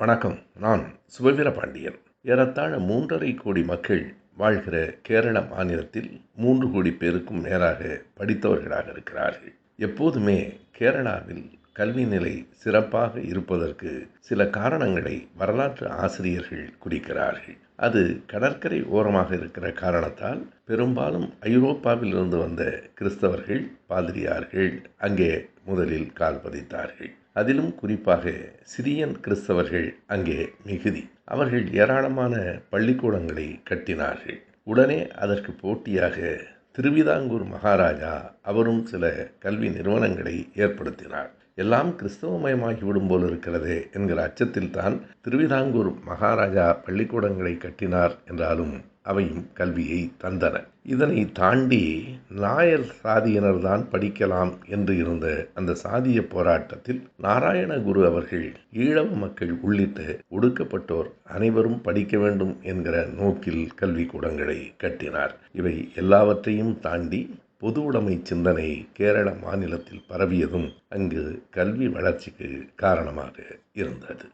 வணக்கம். நான் சுபவீர பாண்டியன் ஏறத்தாழ மூன்றரை கோடி மக்கள் வாழ்கிற கேரள மாநிலத்தில் மூன்று கோடி பேருக்கும் மேலாக படித்தவர்களாக இருக்கிறார்கள். எப்போதுமே கேரளாவில் கல்வி நிலை சிறப்பாக இருப்பதற்கு சில காரணங்களை வரலாற்று ஆசிரியர்கள் குறிக்கிறார்கள். அது கடற்கரை ஓரமாக இருக்கிற காரணத்தால் பெரும்பாலும் ஐரோப்பாவிலிருந்து வந்த கிறிஸ்தவர்கள் பாதிரியார்கள் அங்கே முதலில் கால் பதித்தார்கள். அதிலும் குறிப்பாக சிரியன் கிறிஸ்தவர்கள் அங்கே மிகுதி. அவர்கள் ஏராளமான பள்ளிக்கூடங்களை கட்டினார்கள். உடனே அதற்கு போட்டியாக திருவிதாங்கூர் மகாராஜா அவரும் சில கல்வி நிறுவனங்களை ஏற்படுத்தினார். எல்லாம் கிறிஸ்தவமயமாகிவிடும் போல் இருக்கிறதே என்கிற அச்சத்தில் தான் திருவிதாங்கூர் மகாராஜா பள்ளிக்கூடங்களை கட்டினார் என்றாலும் அவையும் கல்வியை தந்தன. இதனை தாண்டி நாயர் சாதியினர்தான் படிக்கலாம் என்று இருந்த அந்த சாதிய போராட்டத்தில் நாராயணகுரு அவர்கள் ஈழவ மக்கள் உள்ளிட்ட ஒடுக்கப்பட்டோர் அனைவரும் படிக்க வேண்டும் என்கிற நோக்கில் கல்விக்கூடங்களை கட்டினார். இவை எல்லாவற்றையும் தாண்டி பொது உடைமை சிந்தனை கேரள மாநிலத்தில் பரவியதும் அங்கு கல்வி வளர்ச்சிக்கு காரணமாக இருந்தது.